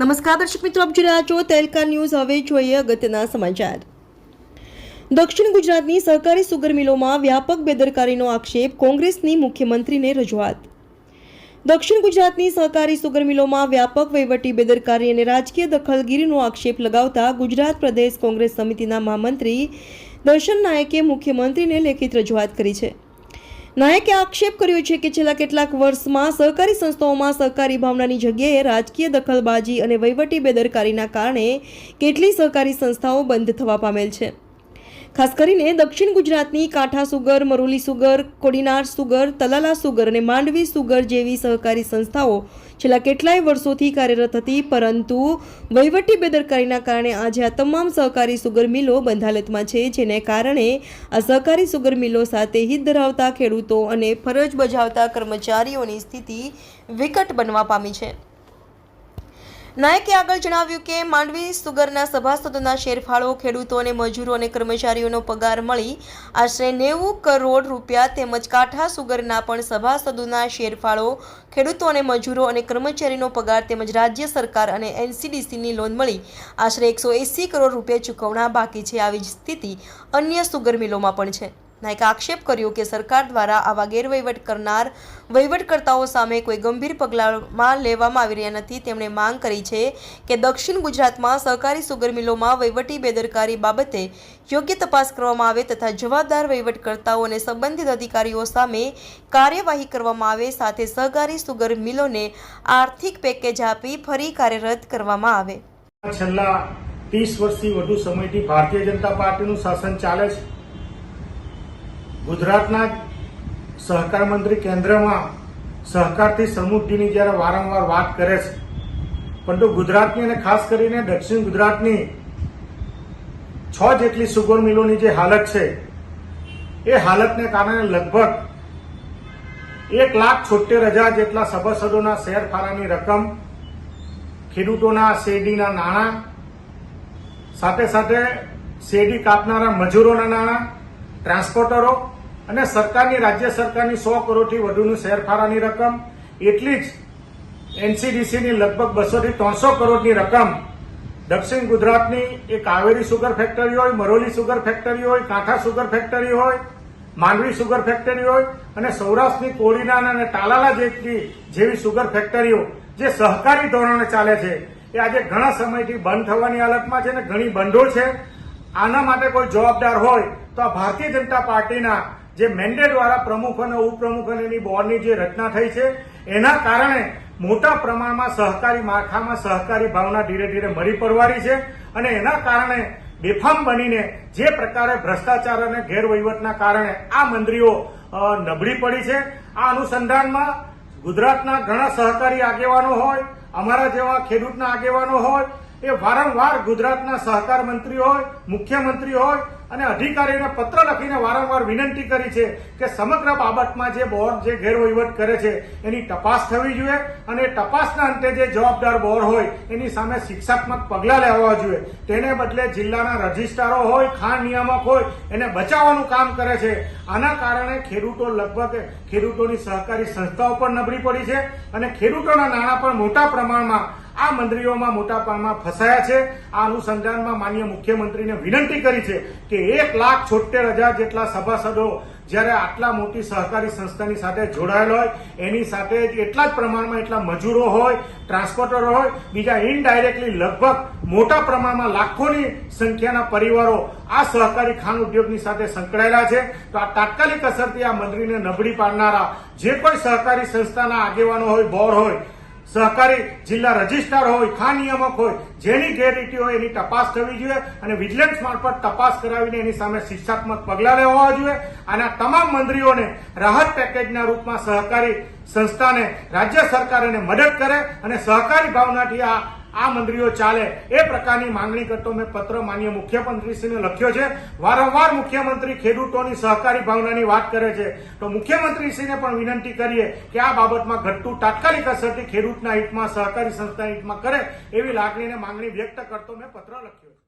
નમસ્કાર, દર્શક મિત્રો, આપ જોઈ રહ્યા છો તેલકા ન્યૂઝ. હવે જોઈએ અગત્યના સમાચાર. દક્ષિણ ગુજરાતની સહકારી સુગર મિલોમાં વ્યાપક બેદરકારીનો આક્ષેપ કોંગ્રેસની મુખ્યમંત્રીને રજૂઆત. દક્ષિણ ગુજરાતની સહકારી સુગર મિલોમાં વ્યાપક વહીવટી બેદરકારી અને રાજકીય દખલગીરીનો આક્ષેપ લગાવતા ગુજરાત પ્રદેશ કોંગ્રેસ સમિતિના મહામંત્રી દર્શન નાયકે મુખ્યમંત્રીને લેખિત રજૂઆત કરી છે. નાયકે આક્ષેપ કર્યો છે કે છેલ્લા કેટલાક વર્ષમાં સહકારી સંસ્થાઓમાં સહકારી ભાવનાની જગ્યાએ રાજકીય દખલબાજી અને વહીવટી બેદરકારીના કારણે કેટલી સહકારી સંસ્થાઓ બંધ થવા પામેલ છે. ખાસ કરીને દક્ષિણ ગુજરાતની કાંઠા sugar, Maroli sugar, Kodinar sugar, Talala sugar અને માંડવી સુગર જેવી સહકારી સંસ્થાઓ છેલ્લા કેટલાય વર્ષોથી કાર્યરત હતી, પરંતુ વહીવટી બેદરકારીના કારણે આજે આ તમામ સહકારી સુગર મિલો બંધાલતમાં છે, જેને કારણે આ સહકારી સુગર મિલો સાથે હિત ધરાવતા ખેડૂતો અને ફરજ બજાવતા કર્મચારીઓની સ્થિતિ વિકટ બનવા પામી છે. નાયકે આગળ જણાવ્યું કે માંડવી સુગરના સભાસદોના શેરફાળો, ખેડૂતો અને મજૂરો અને કર્મચારીઓનો પગાર મળી. આશરે નેવું કરોડ રૂપિયા તેમજ કાંઠા સુગરના પણ સભાસદોના શેરફાળો, ખેડૂતો અને મજૂરો અને કર્મચારીનો પગાર તેમજ રાજ્ય સરકાર અને એનસીડીસીની લોન મળી. આશરે એકસો એંસી કરોડ રૂપિયા ચૂકવણા બાકી છે. આવી જ સ્થિતિ અન્ય સુગર મિલોમાં પણ છે. નાયકે આક્ષેપ કર્યો કે સરકાર દ્વારા આવા ગેરવહીવટ કરનાર વહીવટકર્તાઓ સામે કોઈ ગંભીર પગલાંમાં લેવામાં આવી રહ્યા નથી. તેમણે માંગ કરી છે કે દક્ષિણ ગુજરાતમાં સહકારી સુગર મિલોમાં વહીવટી બેદરકારી બાબતે યોગ્ય તપાસ કરવામાં આવે તથા જવાબદાર વહીવટકર્તાઓ અને સંબંધિત અધિકારીઓ સામે કાર્યવાહી કરવામાં આવે, સાથે સહકારી સુગર મિલોને આર્થિક પેકેજ આપી ફરી કાર્યરત કરવામાં આવે. છેલ્લા ત્રીસ વર્ષથી વધુ સમયથી ભારતીય જનતા પાર્ટીનું શાસન ચાલે છે. ગુજરાતના સહકાર મંત્રી કેન્દ્રમાં સહકારથી સમૃદ્ધિની જ્યારે વારંવાર વાત કરે છે, પરંતુ ગુજરાતની અને ખાસ કરીને દક્ષિણ ગુજરાતની છ જેટલી સુગર મિલોની જે હાલત છે, એ હાલતને કારણે લગભગ એક લાખ છોતેર હજાર જેટલા સભાસદોના શેરફારાની રકમ, ખેડૂતોના શેરડીના નાણાં, સાથે સાથે શેરડી કાપનારા મજૂરોના નાણાં, ટ્રાન્સપોર્ટરો અને સરકારની, રાજ્ય સરકારની સો કરોડથી વધુનું શેરફાળાની રકમ, એટલી જ એનસીડીસીની લગભગ બસોથી ત્રણસો કરોડની રકમ. દક્ષિણ ગુજરાતની એ કાવેરી સુગર ફેક્ટરી હોય, મરોલી સુગર ફેક્ટરી હોય, કાંઠા સુગર ફેક્ટરી હોય, માંડવી સુગર ફેક્ટરી હોય અને સૌરાષ્ટ્રની કોળીના અને તાલાલા જેટલી જેવી સુગર ફેક્ટરીઓ જે સહકારી ધોરણે ચાલે છે, એ આજે ઘણા સમયથી બંધ થવાની હાલતમાં છે અને ઘણી બંધો છે. આના માટે કોઈ જવાબદાર હોય તો આ ભારતીય જનતા પાર્ટીના જે મેન્ડેટ વાળા પ્રમુખ અને ઉપપ્રમુખ અને એની બોર્ડની જે રચના થઈ છે, એના કારણે મોટા પ્રમાણમાં સહકારી માળખામાં સહકારી ભાવના ધીરે ધીરે મરી પડવાની છે અને એના કારણે બેફામ બનીને જે પ્રકારે ભ્રષ્ટાચાર અને ગેરવહીવટના કારણે આ મંત્રીઓ નબળી પડી છે. આ અનુસંધાનમાં ગુજરાતના ઘણા સહકારી આગેવાનો હોય, અમારા જેવા ખેડૂતના આગેવાનો હોય, એ વારંવાર ગુજરાતના સહકાર મંત્રી હોય, મુખ્યમંત્રી હોય અને અધિકારીઓને પત્ર લખીને વારંવાર વિનંતી કરી છે કે સમગ્ર બાબતમાં જે બોર્ડ જે ગેરવહીવટ કરે છે, એની તપાસ થવી જોઈએ અને તપાસના અંતે જે જવાબદાર બોર્ડ હોય, એની સામે શિક્ષાત્મક પગલાં લેવા જોઈએ. તેને બદલે જિલ્લાના રજિસ્ટ્રારો હોય, ખાણ નિયામક હોય, એને બચાવવાનું કામ કરે છે. આના કારણે ખેડૂતો લગભગ ખેડૂતોની સહકારી સંસ્થાઓ પણ નબળી પડી છે અને ખેડૂતોના નાણાં પણ મોટા પ્રમાણમાં આ મંત્રીઓમાં મોટા પ્રમાણમાં ફસાયા છે. આ અનુસંધાનમાં માન્ય મુખ્યમંત્રીને વિનંતી કરી છે કે એક લાખ છોતેર હજાર જેટલા સભાસદો જ્યારે આટલા મોટી સહકારી સંસ્થાની સાથે જોડાયેલ હોય, એની સાથે એટલા જ પ્રમાણમાં એટલા મજૂરો હોય, ટ્રાન્સપોર્ટરો હોય, બીજા ઇનડાયરેક્ટલી લગભગ મોટા પ્રમાણમાં લાખોની સંખ્યાના પરિવારો આ સહકારી ખાણ ઉદ્યોગની સાથે સંકળાયેલા છે. તો આ તાત્કાલિક અસરથી આ મંત્રીને નબળી પાડનારા જે કોઈ સહકારી સંસ્થાના આગેવાનો હોય બોર્ડ હોય સહકારી જિલ્લા રજિસ્ટ્રાર હોય ખા નિયામક હોય, જેની ગેરરીતિ હોય એની તપાસ થવી જોઈએ અને વિજિલન્સ મારફત તપાસ કરાવીને એની સામે શિક્ષાત્મક પગલાં લેવા જોઈએ. અને તમામ મંત્રીઓને રાહત પેકેજના રૂપમાં સહકારી સંસ્થાને, રાજ્ય સરકાર એને મદદ કરે અને સહકારી ભાવનાથી આ આ મંત્રીઓ ચાલે. એ પ્રકારની માંગણી કરતો મેં પત્ર માન્ય મુખ્યમંત્રીશ્રીને લખ્યો છે. વારંવાર મુખ્યમંત્રી ખેડૂતોની સહકારી ભાવનાની વાત કરે છે. તો મુખ્યમંત્રીશ્રીને પણ વિનંતી કરીએ કે આ બાબતમાં ઘટતું તાત્કાલિક અસરથી ખેડૂતના હિતમાં, સહકારી સંસ્થાના હિતમાં કરે એવી લાગણીને માંગણી વ્યક્ત કરતો મેં પત્ર લખ્યો